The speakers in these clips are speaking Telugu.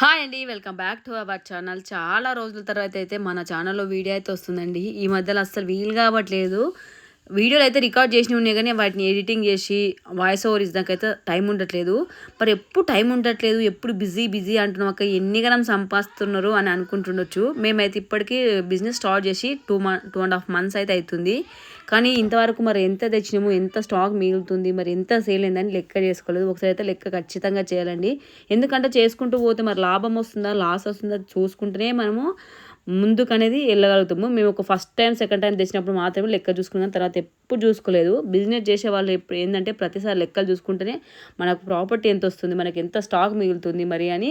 హాయ్ అండి welcome back to our channel చాలా రోజుల తర్వాత అయితే మన ఛానల్లో వీడియో అయితే వస్తుందండి. ఈ మధ్యలో అస్సలు వీలు కావట్లేదు వీడియోలు అయితే రికార్డ్ చేసి ఉన్నాయి కానీ వాటిని ఎడిటింగ్ చేసి వాయిస్ ఓవర్ ఇచ్చినాకైతే టైం ఉండట్లేదు. మరి ఎప్పుడు టైం ఉండట్లేదు? ఎప్పుడు బిజీ బిజీ అంటున్నాం అక్క? ఎన్ని గణం సంపాదిస్తున్నారు అని అనుకుంటుండొచ్చు. మేమైతే ఇప్పటికీ బిజినెస్ స్టార్ట్ చేసి two month two and half months అయితే అవుతుంది. కానీ ఇంతవరకు మరి ఎంత తెచ్చినాము? ఎంత స్టాక్ మిగులుతుంది? మరి ఎంత సేల్ అయిందని లెక్క చేసుకోలేదు. ఒకసారి అయితే లెక్క ఖచ్చితంగా చేయాలండి. ఎందుకంటే చేసుకుంటూ పోతే మరి లాభం వస్తుందా? లాస్ వస్తుందా? చూసుకుంటేనే మనము ముందుకు అనేది వెళ్ళగలుగుతాము. మేము ఒక ఫస్ట్ టైం సెకండ్ టైం తెచ్చినప్పుడు మాత్రమే లెక్క చూసుకున్నాం. తర్వాత ఎప్పుడు చూసుకోలేదు. బిజినెస్ చేసే వాళ్ళు ఎప్పుడు ఏంటంటే ప్రతిసారి లెక్కలు చూసుకుంటేనే మనకు ప్రాపర్టీ ఎంత వస్తుంది మనకి ఎంత స్టాక్ మిగులుతుంది మరి అని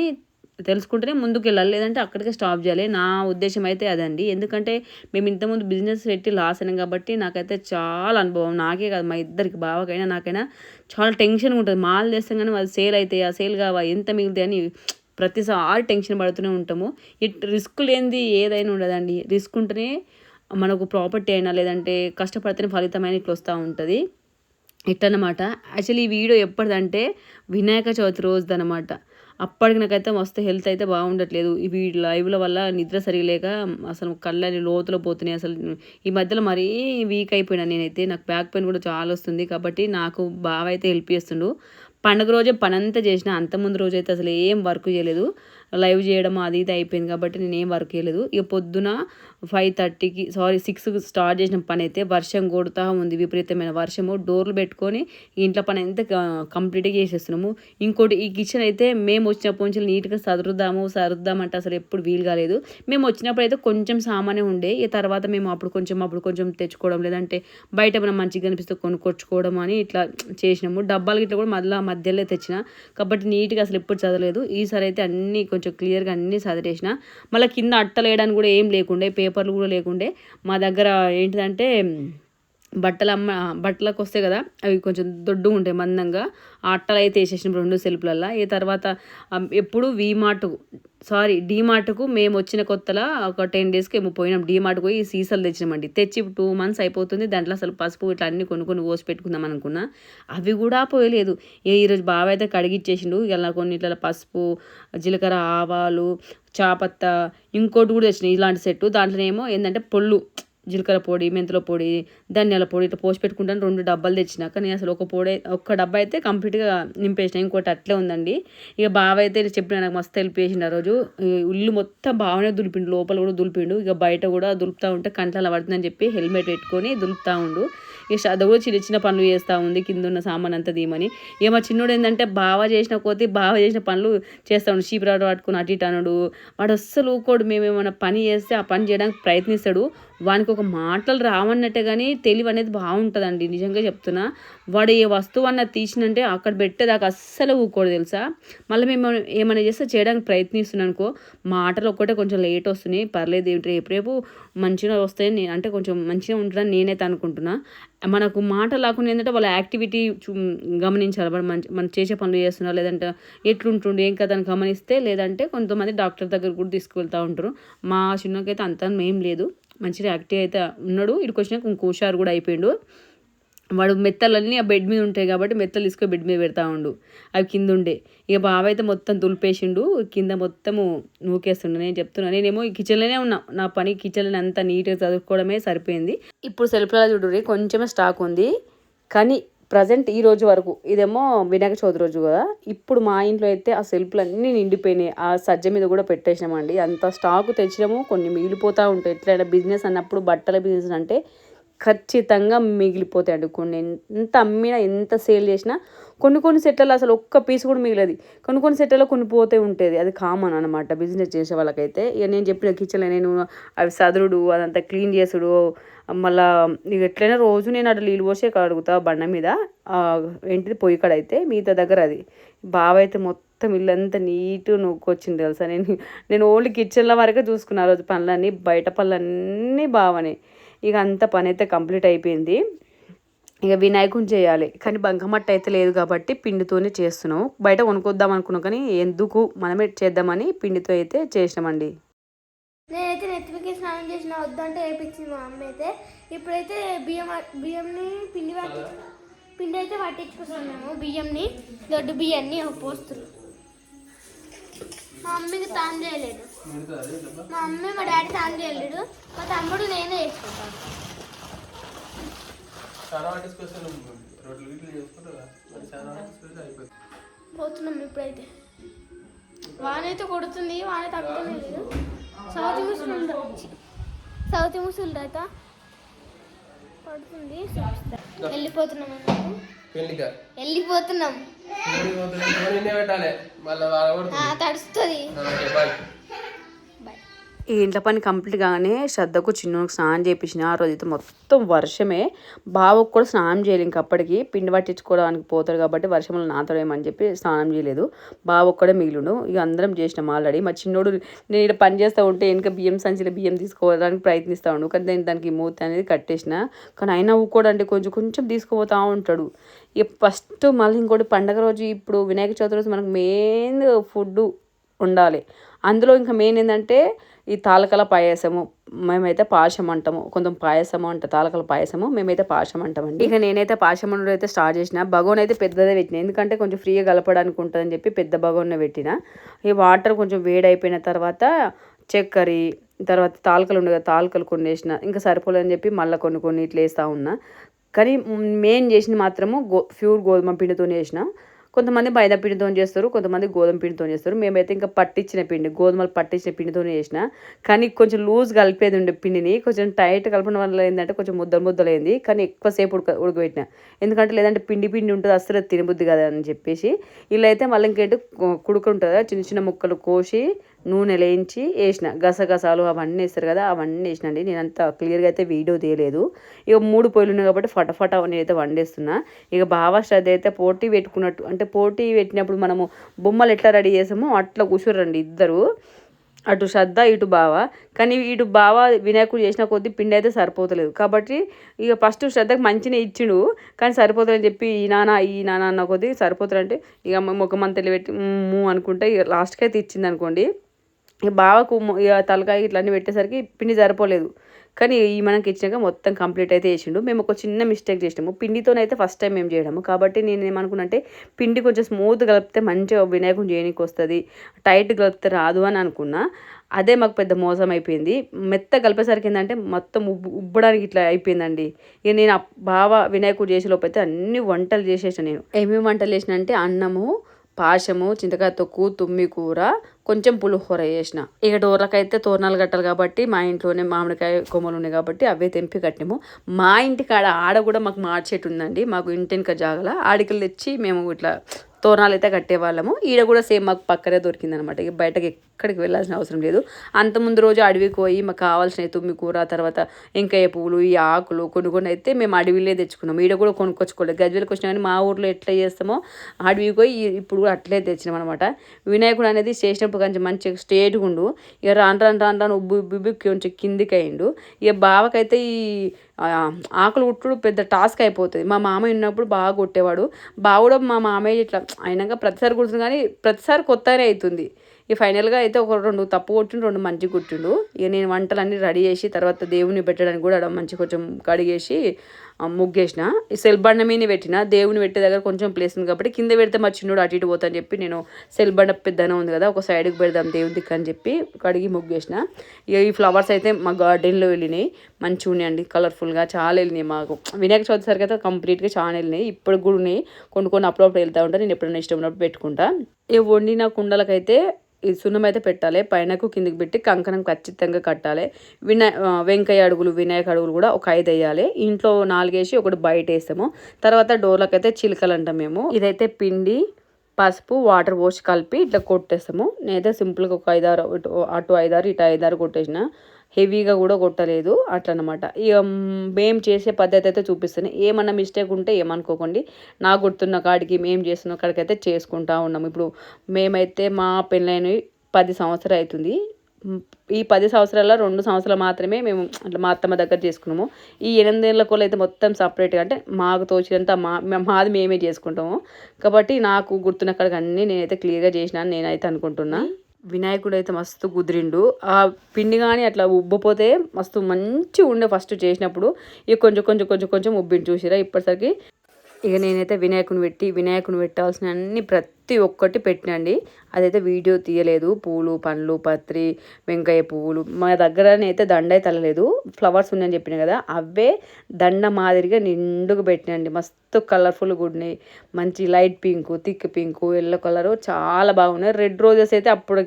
తెలుసుకుంటేనే ముందుకు వెళ్ళాలి లేదంటే అక్కడికే స్టాప్ చేయాలి. నా ఉద్దేశం అయితే అదండి. ఎందుకంటే మేము ఇంతకుముందు బిజినెస్ పెట్టి లాస్ అయినాం కాబట్టి నాకైతే చాలా అనుభవం. నాకే కాదు మా ఇద్దరికి బావకైనా నాకైనా చాలా టెన్షన్గా ఉంటుంది. మాల్ చేస్తాం కానీ అది సేల్ అవుతాయి ఆ సేల్ కావా ఎంత మిగులుతాయి అని ప్రతిసారి టెన్షన్ పడుతూనే ఉంటాము. ఇట్ రిస్క్ లేనిది ఏదైనా ఉండదండి. రిస్క్ ఉంటేనే మనకు ప్రాపర్టీ అయినా లేదంటే కష్టపడితేనే ఫలితమైన ఇట్లా వస్తూ ఉంటుంది. ఇట్లనమాట యాక్చువల్లీ ఈ వీడియో ఎప్పటిదంటే వినాయక చవితి రోజుదనమాట అప్పటికి నాకైతే మస్తు హెల్త్ అయితే బాగుండట్లేదు. ఇవి లైవ్ల వల్ల నిద్ర సరిగలేక అసలు కళ్ళని లోతులో పోతున్నాయి. అసలు ఈ మధ్యలో మరీ వీక్ అయిపోయినా నేనైతే. నాకు బ్యాక్ పెయిన్ కూడా చాలా వస్తుంది కాబట్టి నాకు బాగా అయితే హెల్ప్ చేస్తుండు. పండుగ రోజే పని అంతా చేసిన అంత ముందు రోజైతే అసలు ఏం వర్క్ చేయలేదు. లైవ్ చేయడం అది ఇది అయిపోయింది కాబట్టి నేను ఏం వర్క్ చేయలేదు. ఇక పొద్దున ఫైవ్ థర్టీకి సారీ సిక్స్ స్టార్ట్ చేసిన పని అయితే వర్షం కొడుతూ ఉంది విపరీతమైన వర్షము. డోర్లు పెట్టుకొని ఇంట్లో పని అంతా కంప్లీట్గా చేసేస్తున్నాము. ఇంకోటి ఈ కిచెన్ అయితే మేము వచ్చినప్పటి నుంచి నీట్గా సదురుద్దాము సరుద్దామంటే అసలు ఎప్పుడు వీలు కాలేదు. మేము వచ్చినప్పుడు అయితే కొంచెం సామానే ఉండే. ఈ తర్వాత మేము అప్పుడు కొంచెం అప్పుడు కొంచెం తెచ్చుకోవడం లేదంటే బయట మనం మంచిగా కనిపిస్తే కొనుక్కొచ్చుకోవడం అని ఇట్లా చేసినాము. డబ్బాలు గిట్ల కూడా మళ్ళీ మధ్యలో తెచ్చిన. కాబట్టి నీట్గా అసలు ఎప్పుడు చదవలేదు. ఈసారి అయితే అన్నీ కొంచెం క్లియర్గా అన్నీ సదిరేసిన. మళ్ళీ కింద అట్టలు వేయడానికి కూడా ఏం లేకుండే పేపర్లు కూడా లేకుండే. మా దగ్గర ఏంటిదంటే బట్టలు అమ్మ బట్టలకు వస్తాయి కదా అవి కొంచెం దొడ్డు ఉంటాయి మందంగా. ఆ అట్టలు అయితే వేసేసిన రెండు సెల్ఫ్లల్లో. ఈ తర్వాత ఎప్పుడు వీమార్ట్ సారీ డీమార్ట్కు మేము వచ్చిన కొత్తలో ఒక టెన్ డేస్కి ఏమో పోయినాం. డీమార్ట్ పోయి సీసాలు తెచ్చినామండి. తెచ్చి టూ మంత్స్ అయిపోతుంది. దాంట్లో అసలు పసుపు ఇట్లా అన్ని కొనుక్కొని పోసి పెట్టుకుందాం అనుకున్నా. అవి కూడా పోయలేదు. ఏ ఈరోజు బాగా అయితే కడిగిచ్చేసిండు. ఇలా కొన్ని ఇట్లా పసుపు జీలకర్ర ఆవాలు చాపత్త ఇంకోటి కూడా తెచ్చినాయి ఇలాంటి సెట్టు. దాంట్లోనేమో ఏంటంటే పొళ్ళు. జీలకర్ర పొడి మెంతుల పొడి ధనియాల పొడి ఇట్లా పోసి పెట్టుకుంటాను. రెండు డబ్బాలు తెచ్చినాక నేను అసలు ఒక పొడి ఒక్క డబ్బా అయితే కంప్లీట్గా నింపేసిన. ఇంకోటి అట్లే ఉందండి. ఇక బావ అయితే చెప్పిన నాకు మస్తు వెళ్ళిపోయేసిండు ఆ రోజు. ఇల్లు మొత్తం బాగానే దులిపిండు లోపల కూడా దులిపిండు. ఇక బయట కూడా దులుపుతూ ఉంటే కంట్ల పడుతుందని చెప్పి హెల్మెట్ పెట్టుకొని దులుపుతూ ఉండు. ఇక శ్రద్ధ చిన్న చిన్న పనులు చేస్తూ ఉంది కింద ఉన్న సామాన్ అంతా దీమని ఇక మా చిన్నోడు ఏంటంటే బావ చేసిన కొద్ది బావ చేసిన పనులు చేస్తూ ఉండు. చీపురాడు పట్టుకుని అటు ఇటు అనడు. వాడు అస్సలు ఊకోడు. మేము ఏమైనా పని చేస్తే ఆ పని చేయడానికి ప్రయత్నిస్తాడు. వానికి ఒక మాటలు రావన్నట్టే కానీ తెలివి అనేది బాగుంటుందండి. నిజంగా చెప్తున్నా. వాడు ఏ వస్తువు అన్న తీసినంటే అక్కడ పెట్టేదాకా అస్సలు ఊకోడు తెలుసా? మళ్ళీ మేము ఏమైనా చేస్తే చేయడానికి ప్రయత్నిస్తున్నాను అనుకో మాటలు ఒక్కటే కొంచెం లేట్ వస్తున్నాయి. పర్లేదు ఏంటి రేపు రేపు మంచిగా వస్తాయి. నేను అంటే కొంచెం మంచిగా ఉంటుందని నేనైతే అనుకుంటున్నా. మనకు మాట లేకుండా ఏంటంటే వాళ్ళ యాక్టివిటీ గమనించాలి. మనం మంచి మనం చేసే పనులు చేస్తున్నారు లేదంటే ఎట్లుంటుండే ఏం కదా అని గమనిస్తే లేదంటే కొంతమంది డాక్టర్ దగ్గర కూడా తీసుకువెళ్తూ ఉంటారు. మా చిన్నకైతే అంత ఏం లేదు. మంచిగా యాక్టివ్ అయితే ఉన్నాడు. ఇక్కడికి వచ్చినాక ఇంకో హుషారు కూడా అయిపోయాడు. వాడు మెత్తలన్నీ ఆ బెడ్ మీద ఉంటాయి కాబట్టి మెత్తలు తీసుకొని బెడ్ మీద పెడతా ఉండు. అవి కింద ఉండే. ఇక బావ అయితే మొత్తం దులిపేసిండు. కింద మొత్తము నూకేస్తుండు. నేను చెప్తున్నా. నేనేమో ఈ కిచెన్లోనే ఉన్నా. నా పని కిచెన్లో అంతా నీట్గా చదువుకోవడమే సరిపోయింది. ఇప్పుడు సెల్ఫ్లో చూడు కొంచెమే స్టాక్ ఉంది. కానీ ప్రజెంట్ ఈ రోజు వరకు ఇదేమో వినాయక చవితి రోజు కదా. ఇప్పుడు మా ఇంట్లో అయితే ఆ సెల్ఫ్లు అన్నీ నిండిపోయినాయి. ఆ సజ్జ మీద కూడా పెట్టేసినామండి. అంత స్టాక్ తెచ్చినాము. కొన్ని మిగిలిపోతూ ఉంటాయి. ఎట్లయినా బిజినెస్ అన్నప్పుడు బట్టల బిజినెస్ అంటే ఖచ్చితంగా మిగిలిపోతాయండి. కొన్ని ఎంత అమ్మినా ఎంత సేల్ చేసినా కొన్ని కొన్ని సెట్లలో అసలు ఒక్క పీస్ కూడా మిగిలేదు. కొన్ని కొన్ని సెట్లలో కొన్ని పోతే ఉంటుంది. అది కామన్ అనమాట బిజినెస్ చేసే వాళ్ళకైతే. ఇక నేను చెప్పిన కిచెన్లో నేను అవి సదురుడు అదంతా క్లీన్ చేసుడు మళ్ళా ఇక ఎట్లయినా రోజు నేను అటు నీళ్ళు పోసే కడుగుతా బండ మీద. ఏంటిది పొయ్యి కాడ అయితే మిగతా దగ్గర అది. బావ అయితే మొత్తం ఇల్లంతా నీటు నూక్కొచ్చింది తెలుసా. నేను నేను ఓన్లీ కిచెన్లో వరకే చూసుకున్నా రోజు పనులన్నీ. బయట పనులన్నీ బావనే ఇక అంత పని అయితే కంప్లీట్ అయిపోయింది. ఇక వినాయకుని చేయాలి. కానీ బంకమట్ట అయితే లేదు కాబట్టి పిండితోనే చేస్తున్నాం బయట కొనుక్కొద్దాం అనుకున్నాం కానీ ఎందుకు? మనమే చేద్దామని పిండితో అయితే చేసినామండి. నేనైతే నెత్తికి స్నానం చేసిన వద్దంటే వేపించింది మా అమ్మ అయితే. ఇప్పుడైతే బియ్యం బియ్యంని పిండి పట్టి పిండి అయితే పట్టించుకున్నాము బియ్యంని. దొడ్డు బియ్యాన్ని పోస్తున్నాం మా అమ్మకి తాను చేయలేదు. మా మమ్మీ మా డాడీ తాను చేయలేడు మా తమ్ముడు నేనే చేసుకుంటాను పోతున్నాం ఇప్పుడైతే. వాన అయితే కొడుతుంది వాన తగ్గుతూనే లేదు. సౌతి ముసులు సౌతి ముసులు అయితే పడుతుంది. వెళ్ళిపోతున్నాం వెళ్ళిపోతున్నాం. తడుస్తుంది. ఈ ఇంట్లో పని కంప్లీట్ కాగానే శ్రద్ధకు చిన్నకు స్నానం చేయించిన ఆ రోజు అయితే మొత్తం వర్షమే. బావకు కూడా స్నానం చేయలేదు ఇంకప్పటికి పిండి పట్టించుకోవడానికి పోతాడు కాబట్టి వర్షంలో నాతడేమని చెప్పి స్నానం చేయలేదు. బావ ఒక్కడే మిగిలిండు. ఇక అందరం చేసినాం ఆల్రెడీ. మా చిన్నోడు నేను ఇక్కడ పని చేస్తూ ఉంటే వెనక బియ్యం సంచిలో బియ్యం తీసుకోవడానికి ప్రయత్నిస్తూ ఉండు. కానీ నేను దానికి మూత అనేది కట్టేసిన. కానీ అయినా ఊకోడంటే కొంచెం కొంచెం తీసుకుపోతూ ఉంటాడు. ఇక ఫస్ట్ మళ్ళీ ఇంకోటి పండగ రోజు ఇప్పుడు వినాయక చవితి రోజు మనకు మెయిన్ ఫుడ్ ఉండాలి. అందులో ఇంకా మెయిన్ ఏంటంటే ఈ తాలకల పాయసము మేమైతే పాయసం అంటాము. కొంచెం పాయసము అంట తాలకల పాయసము మేమైతే పాయసం అంటామండి. ఇక నేనైతే పాయసం వండడం అయితే స్టార్ట్ చేసిన. బగోన్ అయితే పెద్దదే పెట్టిన. ఎందుకంటే కొంచెం ఫ్రీగా కలపడానికి ఉంటుందని చెప్పి పెద్ద బగోన్నే పెట్టిన. ఈ వాటర్ కొంచెం వేడి అయిపోయిన తర్వాత చక్కెర తర్వాత తాలకలు ఉండే కదా తాలకలు కొన్ని వేసిన ఇంకా సరిపోలేదని చెప్పి మళ్ళీ కొన్ని కొన్ని ఇట్లా వేస్తూ ఉన్నా. కానీ మెయిన్ చేసింది మాత్రము గో ప్యూర్ గోధుమ పిండితో వేసిన కొంతమంది మైదా పిండితో చేస్తారు కొంతమంది గోధుమ పిండితో చేస్తారు. మేమైతే ఇంకా పట్టించిన పిండి గోధుమలు పట్టించిన పిండితో చేసిన. కానీ కొంచెం లూజ్ కలిపేది ఉండే పిండిని కొంచెం టైట్ కలపడం వల్ల ఏంటంటే కొంచెం ముద్దలు ముద్దలైంది. కానీ ఎక్కువసేపు ఉడక ఉడకబెట్టిన. ఎందుకంటే లేదంటే పిండి పిండి ఉంటుంది అసలు తినబుద్ది కదా అని చెప్పేసి. ఇలా అయితే మళ్ళీ ఇంకేంటి కుడుకుంటుంది చిన్న చిన్న ముక్కలు కోసి నూనె లేయించి వేసిన. గసగసాలు అవన్నీ వేస్తారు కదా అవన్నీ వేసినండి. నేను అంత క్లియర్గా అయితే వీడియో తీయలేదు. ఇక మూడు పొయ్యిలు ఉన్నాయి కాబట్టి ఫటాఫట నేనైతే వండేస్తున్నా. ఇక బాగా శ్రద్ధ అయితే పోటీ పెట్టుకున్నట్టు అంటే పోటీ పెట్టినప్పుడు మనము బొమ్మలు ఎట్లా రెడీ చేసామో అట్లా కూర్చోరండి ఇద్దరు. అటు శ్రద్ధ ఇటు బావ. కానీ ఇటు బావ వినాయకుడు చేసిన కొద్దీ పిండి అయితే సరిపోతలేదు. కాబట్టి ఇక ఫస్ట్ శ్రద్ధకు మంచిగా ఇచ్చిండు. కానీ సరిపోతుందని చెప్పి ఈ నాన్న ఈ నాన్న అన్న కొద్దీ సరిపోతారంటే ఇక ముఖమంతలు పెట్టి మూ అనుకుంటే ఇక లాస్ట్కి అయితే ఇచ్చింది అనుకోండి బావకు ఇక తలకాయ ఇట్లా అన్నీ పెట్టేసరికి పిండి సరిపోలేదు. కానీ ఈ మనకి ఇచ్చినాక మొత్తం కంప్లీట్ అయితే చేసిండు. మేము ఒక చిన్న మిస్టేక్ చేసినాము. పిండితోనైతే ఫస్ట్ టైం మేము చేయడము. కాబట్టి నేను ఏమనుకున్నంటే పిండి కొంచెం స్మూత్ కలిపితే మంచిగా వినాయకుని చేయడానికి వస్తుంది టైట్ కలిపితే రాదు అని అనుకున్నా. అదే మాకు పెద్ద మోసం అయిపోయింది. మెత్త కలిపేసరికి ఏంటంటే మొత్తం ఉబ్బు ఉబ్బడానికి ఇట్లా అయిపోయిందండి. ఇక నేను బావ వినాయకుడు చేసే లోపు అయితే అన్ని వంటలు చేసేసాను నేను. ఏమేమి వంటలు చేసిన అంటే అన్నము పాశము చింతకాయ తొక్కు తుమ్మి కూర కొంచెం పులిహోర చేసిన. ఇక డోర్లకైతే తోరణాలు కట్టాలి కాబట్టి మా ఇంట్లోనే మామిడికాయ కొమ్మలు ఉన్నాయి కాబట్టి అవే తెంపి కట్టినాము. మా ఇంటి కాడ ఆడ కూడా మాకు మాడి ఉందండి. మాకు ఇంటిక జాగల. ఆడికి తెచ్చి మేము ఇట్లా తోరణాలు అయితే కట్టేవాళ్ళము. ఈడ కూడా సేమ్ మాకు పక్కనే దొరికిందనమాట. ఇక బయటకి ఎక్కడికి వెళ్ళాల్సిన అవసరం లేదు. అంత ముందు రోజు అడవికి పోయి మాకు కావాల్సిన తుమ్మి కూర తర్వాత ఇంకాయ పువ్వులు ఈ ఆకులు కొన్ని కొన్ని అయితే మేము అడవిలే తెచ్చుకున్నాం ఈడ కూడా కొనుక్కొచ్చుకోలేదు. గజ్వేలకు వచ్చినా కానీ మా ఊర్లో ఎట్లా చేస్తామో అడవికి పోయి ఇప్పుడు కూడా అట్లే తెచ్చినాం అనమాట వినాయకుడు అనేది చేసినప్పుడు కొంచెం మంచి స్ట్రేట్గా ఉండు. ఇక రాను రాను రాను రాను ఉబ్బు ఉబ్బు ఉబ్బి కొంచెం కిందికి అయిండు. ఇక బావకైతే ఈ ఆకులు కుట్టుడు పెద్ద టాస్క్ అయిపోతుంది. మా మామయ్య ఉన్నప్పుడు బాగా కొట్టేవాడు. బావ కూడా మా మామయ్య ఇట్లా అయినాక ప్రతిసారి కుడుతుంది కానీ ప్రతిసారి కొత్తనే అవుతుంది ఇక ఫైనల్గా అయితే ఒక రెండు తప్పు కొట్టిండు రెండు మంచి కొట్టిండు. ఇక నేను వంటలన్నీ రెడీ చేసి తర్వాత దేవుని పెట్టడానికి కూడా మంచి కొంచెం కడిగేసి ముగ్గేసిన. ఈ సెల్ బండ మీద పెట్టిన. దేవుని పెట్టే దగ్గర కొంచెం ప్లేస్ ఉంది కాబట్టి కింద పెడితే మా చిన్నోడు అటు ఇటు పోతా అని చెప్పి నేను సెల్ బండ పెద్దనే ఉంది కదా ఒక సైడ్కి పెడదాం దేవుని దిక్కు అని చెప్పి కడిగి ముగ్గేసిన. ఇక ఈ ఫ్లవర్స్ అయితే మా గార్డెన్లో వెళ్ళినాయి. మంచిగా ఉన్నాయండి కలర్ఫుల్గా చాలా వెళ్ళినాయి మాకు. వినాయక చవితి సరికి అయితే కంప్లీట్గా చాలా వెళ్ళినాయి. ఇప్పుడు కూడా ఉన్నాయి. కొన్ని కొన్ని అప్పుడప్పుడు వెళ్తూ ఉంటాను నేను ఎప్పుడైనా ఇష్టం ఉన్నప్పుడు పెట్టుకుంటా. ఈ వండిన కుండలకైతే సున్నం అయితే పెట్టాలి. పైనకు కిందికి పెట్టి కంకణం ఖచ్చితంగా కట్టాలి. వినాయ వెంకయ్య అడుగులు వినాయక అడుగులు కూడా ఒక ఐదు వేయాలి. ఇంట్లో నాలుగేసి ఒకటి బయట వేస్తాము. తర్వాత డోర్లకైతే చిలుకలు అంటాం మేము. ఇదైతే పిండి పసుపు వాటర్ పోసి కలిపి ఇట్లా కొట్టేస్తాము. నేనైతే సింపుల్గా ఒక ఐదారు ఇటు అటు ఐదారు ఇటు ఐదారు కొట్టేసిన. హెవీగా కూడా కొట్టలేదు అట్లనమాట. ఇక మేము చేసే పద్ధతి అయితే చూపిస్తాను ఏమన్నా మిస్టేక్ ఉంటే ఏమనుకోకండి. నాకు గుర్తున్న కాడికి మేము చేస్తున్న కాడికి అయితే చేసుకుంటా ఉన్నాం. ఇప్పుడు మేమైతే మా పెళ్ళైనవి పది సంవత్సరాలు అవుతుంది ఈ పది సంవత్సరాల రెండు సంవత్సరాలు మాత్రమే మేము అట్లా మా అత్తమ్మ దగ్గర చేసుకున్నాము. ఈ ఎనిమిదేళ్ళ కోళ్ళు అయితే మొత్తం సపరేట్గా అంటే మాకు తోచినంత మా మాది మేమే చేసుకుంటాము. కాబట్టి నాకు గుర్తున్న కాడికి అన్నీ నేనైతే క్లియర్గా చేసిన నేనైతే అనుకుంటున్నాను వినాయకుడు అయితే మస్తు కుదిరిండు. ఆ పిండి కానీ అట్లా ఉబ్బపోతే మస్తు మంచిగా ఉండే ఫస్ట్ చేసినప్పుడు. ఇక కొంచెం కొంచెం కొంచెం కొంచెం ఉబ్బిని చూసిరా ఇప్పటిసరికి. ఇక నేనైతే వినాయకుని పెట్టి వినాయకుని పెట్టాల్సిన అన్ని ప్రతి ప్రతి ఒక్కటి పెట్టినండి. అదైతే వీడియో తీయలేదు. పూలు పండ్లు పత్రి వెంకాయ పువ్వులు. మా దగ్గరనైతే దండ అయితే తలలేదు ఫ్లవర్స్ ఉన్నాయని చెప్పిన కదా అవే దండ మాదిరిగా నిండుగా పెట్టినండి. మస్తు కలర్ఫుల్గా ఉన్నాయి. మంచి light pink thick pink yellow colour చాలా బాగున్నాయి. రెడ్ రోజెస్ అయితే అప్పుడు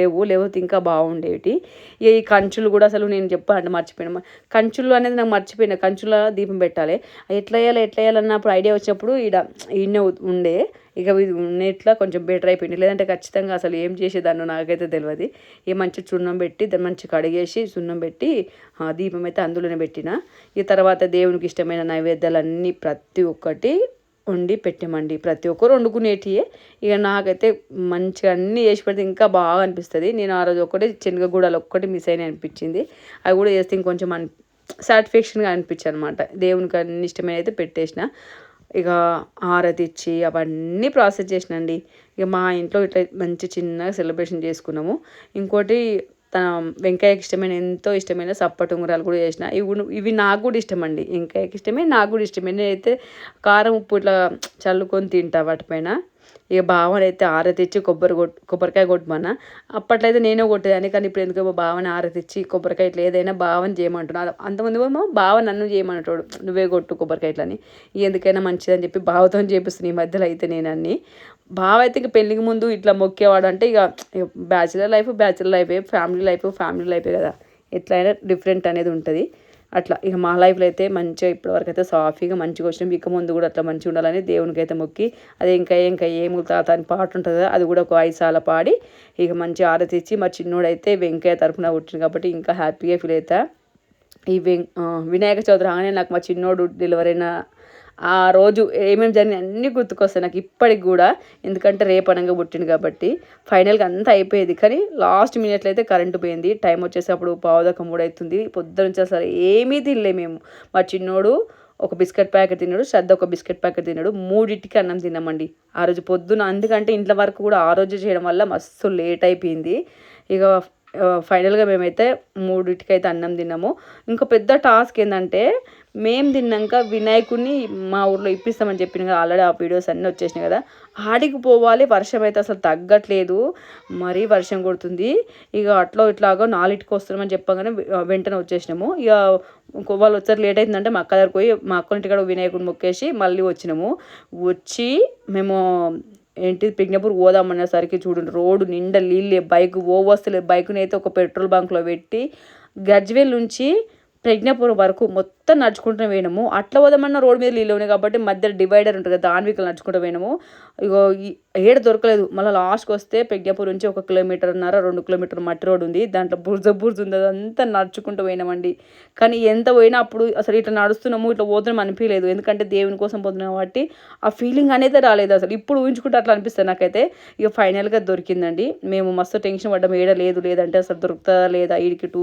లేవు. లేకపోతే ఇంకా బాగుండేవి. ఇక ఈ కంచులు కూడా అసలు నేను చెప్పాలంటే మర్చిపోయినా. కంచులు అనేది నాకు మర్చిపోయినా. కంచుల దీపం పెట్టాలి. ఎట్లా వేయాలి ఎట్లా వేయాలన్నప్పుడు ఐడియా వచ్చినప్పుడు ఈడ ఈయనే ఉండే. ఇక ఇది ఉన్నట్లా కొంచెం బెటర్ అయిపోయింది. లేదంటే ఖచ్చితంగా అసలు ఏం చేసేదాన్నో నాకైతే తెలియదు ఏ మంచి చున్నం పెట్టి దాన్ని మంచిగా కడిగేసి సున్నం పెట్టి ఆ, దీపం అయితే అందులోనే పెట్టిన. ఈ తర్వాత దేవునికి ఇష్టమైన నైవేద్యాలన్నీ ప్రతి ఒక్కటి వండి పెట్టామండి. ప్రతి ఒక్కరు వండుకునేటియే. ఇక నాకైతే మంచిగా అన్నీ చేసి పెడితే ఇంకా బాగా అనిపిస్తుంది. నేను ఆ రోజు ఒక్కటే శనగగూడలు ఒక్కటి మిస్ అయిన అనిపించింది. అవి కూడా చేస్తే ఇంకొంచెం అని సాటిస్ఫాక్షన్గా అనిపించింది అనమాట దేవునికి అన్ని ఇష్టమైన అయితే పెట్టేసిన. ఇక హారతి ఇచ్చి అవన్నీ ప్రాసెస్ చేసినండి. ఇక మా ఇంట్లో ఇట్లా మంచి చిన్నగా సెలబ్రేషన్ చేసుకున్నాము. ఇంకోటి తన వెంకయ్యకి ఇష్టమైన ఎంతో ఇష్టమైన సప్పటి ఉంగరాలు కూడా చేసిన. ఇవి ఇవి నాకు కూడా ఇష్టం అండి వెంకయ్యకి ఇష్టమే నాకు కూడా ఇష్టమే. నేనైతే కారం ఉప్పు ఇట్లా చల్లుకొని తింటా వాటిపైన. ఇక బావని అయితే ఆరతిచ్చి కొబ్బరి కొట్ కొబ్బరికాయ కొట్టమన్నా. అప్పట్లో అయితే నేనే కొట్టేదాన్ని కానీ ఇప్పుడు ఎందుకో బావని ఆరతి కొబ్బరికాయ ఇట్లా ఏదైనా బావని చేయమంటున్నా. అంతమంది ఏమో బావ నన్ను చేయమంటాడు నువ్వే కొట్టు కొబ్బరికాయ ఇట్లని. ఎందుకైనా మంచిదని చెప్పి భావతో చేపిస్తున్నాను ఈ మధ్యలో అయితే నేను అన్ని బావ అయితే ఇక పెళ్ళికి ముందు ఇట్లా మొక్కేవాడు అంటే ఇక బ్యాచిలర్ లైఫ్ బ్యాచిలర్ లైఫే ఫ్యామిలీ లైఫ్ ఫ్యామిలీ లైఫే కదా. ఎట్లయినా డిఫరెంట్ అనేది ఉంటుంది. అట్లా ఇక మా లైఫ్లో అయితే మంచిగా ఇప్పటివరకు అయితే సాఫీగా మంచిగా వచ్చినాం. ఇక ముందు కూడా అట్లా మంచిగా ఉండాలని దేవునికి అయితే మొక్కి అదే ఇంకా ఇంకా ఏములు తాత అని పాట ఉంటుంది కదా అది కూడా ఒక ఐదు సార్లు పాడి ఇక మంచి ఆరతి ఇచ్చి మా చిన్నోడైతే వెంకయ్య తరఫున పుట్టింది కాబట్టి ఇంకా హ్యాపీగా ఫీల్ అవుతా ఈ వెంక వినాయక చవితి రాగానే నాకు మా చిన్నోడు డెలివరీ అయిన ఆ రోజు ఏమేమి జరిగినాయి అన్నీ గుర్తుకొస్తాయి నాకు ఇప్పటికి కూడా. ఎందుకంటే రేపు అనగా పుట్టింది కాబట్టి ఫైనల్గా అంతా అయిపోయేది. కానీ లాస్ట్ మినిట్లో అయితే కరెంటు పోయింది. టైం వచ్చేసి అప్పుడు పావుదక మూడు అవుతుంది పొద్దున నుంచి అసలు ఏమీ తినలే మేము. మా చిన్నోడు ఒక బిస్కెట్ ప్యాకెట్ తిన్నాడు. శ్రద్ధ ఒక బిస్కెట్ ప్యాకెట్ తిన్నాడు. మూడింటికి అన్నం తిన్నామండి ఆ రోజు పొద్దున అందుకంటే ఇంట్లో వరకు కూడా ఆ రోజు చేయడం వల్ల మస్తు లేట్ అయిపోయింది. ఇక ఫైనల్గా మేమైతే మూడింటికి అయితే అన్నం తిన్నాము. ఇంకా పెద్ద టాస్క్ ఏంటంటే మేము తిన్నాక వినాయకుడిని మా ఊర్లో ఇప్పిస్తామని చెప్పిన కదా ఆల్రెడీ ఆ వీడియోస్ అన్నీ వచ్చేసినాయి కదా. ఆడికి పోవాలి వర్షం అయితే అసలు తగ్గట్లేదు. మరీ వర్షం కొడుతుంది. ఇక అట్లా ఇట్లాగో నాలుగింటికి వస్తున్నామని చెప్పగానే వెంటనే వచ్చేసినాము. ఇక వాళ్ళు వచ్చారు లేట్ అవుతుందంటే మా అక్క దగ్గర పోయి మా అక్క ఇంటికాడ వినాయకుడిని మొక్కేసి మళ్ళీ వచ్చినాము. వచ్చి మేము ఏంటి పిగ్నపూర్ పోదామనేసరికి చూడండి రోడ్డు నిండా నీళ్ళే బైక్ ఓ వస్తలేదు బైక్ని అయితే ఒక పెట్రోల్ బంక్లో పెట్టి గజ్వేల్ నుంచి ప్రజ్ఞాపురం వరకు మొత్తం నడుచుకుంటూ పోయినాము. అట్లా పోదామన్న రోడ్ మీద నీళ్ళు ఉన్నాయి కాబట్టి మధ్యలో డివైడర్ ఉంటుంది కదా దాని వీకలు నడుచుకుంటూ పోయినాము. ఇగో ఈ ఏడ దొరకలేదు. మళ్ళీ లాస్ట్కి వస్తే ప్రజ్ఞాపూర్ నుంచి ఒక కిలోమీటర్న్నర రెండు కిలోమీటర్ మట్టి రోడ్ ఉంది. దాంట్లో బుర్జ బుర్జ ఉంది. అదంతా నడుచుకుంటూ పోయినామండి. కానీ ఎంత పోయినా అప్పుడు అసలు ఇట్లా నడుస్తున్నాము ఇట్లా పోతున్నాం అనిపించలేదు. ఎందుకంటే దేవుని కోసం పోతున్నాం కాబట్టి ఆ ఫీలింగ్ అనేది రాలేదు అసలు. ఇప్పుడు ఊహించుకుంటే అట్లా అనిపిస్తుంది నాకైతే. ఇక ఫైనల్గా దొరికిందండి. మేము మస్తు టెన్షన్ పడ్డం ఏడ లేదు లేదంటే అసలు దొరుకుతుందా లేదా? వీడికి టూ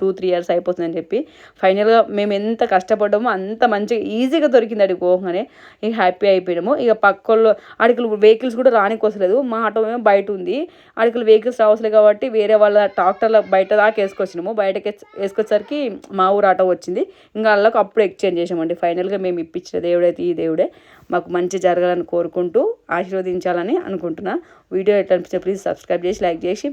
టూ త్రీ ఇయర్స్ అయిపోతుందని చెప్పి ఫైనల్గా మేము ఎంత కష్టపడ్డామో అంత మంచిగా ఈజీగా దొరికింది అడిగి పోగానే. ఇక హ్యాపీ అయిపోయాము ఇక పక్కల్లో అడికలు వెహికల్స్ కూడా రానికోసలేదు మా ఆటో ఏమో బయట ఉంది. అడికలు వెహికల్స్ రావట్లేదు కాబట్టి వేరే వాళ్ళ ట్రాక్టర్ల బయట దాకా వేసుకొచ్చినాము. బయటకి వేసుకొచ్చేసరికి మా ఊరు ఆటో వచ్చింది. ఇంకా వాళ్ళకు అప్పుడు ఎక్స్చేంజ్ చేసామండి ఫైనల్గా మేము ఇప్పించిన దేవుడైతే ఈ దేవుడే. మాకు మంచి జరగాలని కోరుకుంటూ ఆశీర్వదించాలని అనుకుంటున్నా. వీడియో ఎట్లా అనిపిస్తే ప్లీజ్ సబ్స్క్రైబ్ చేసి లైక్ చేసి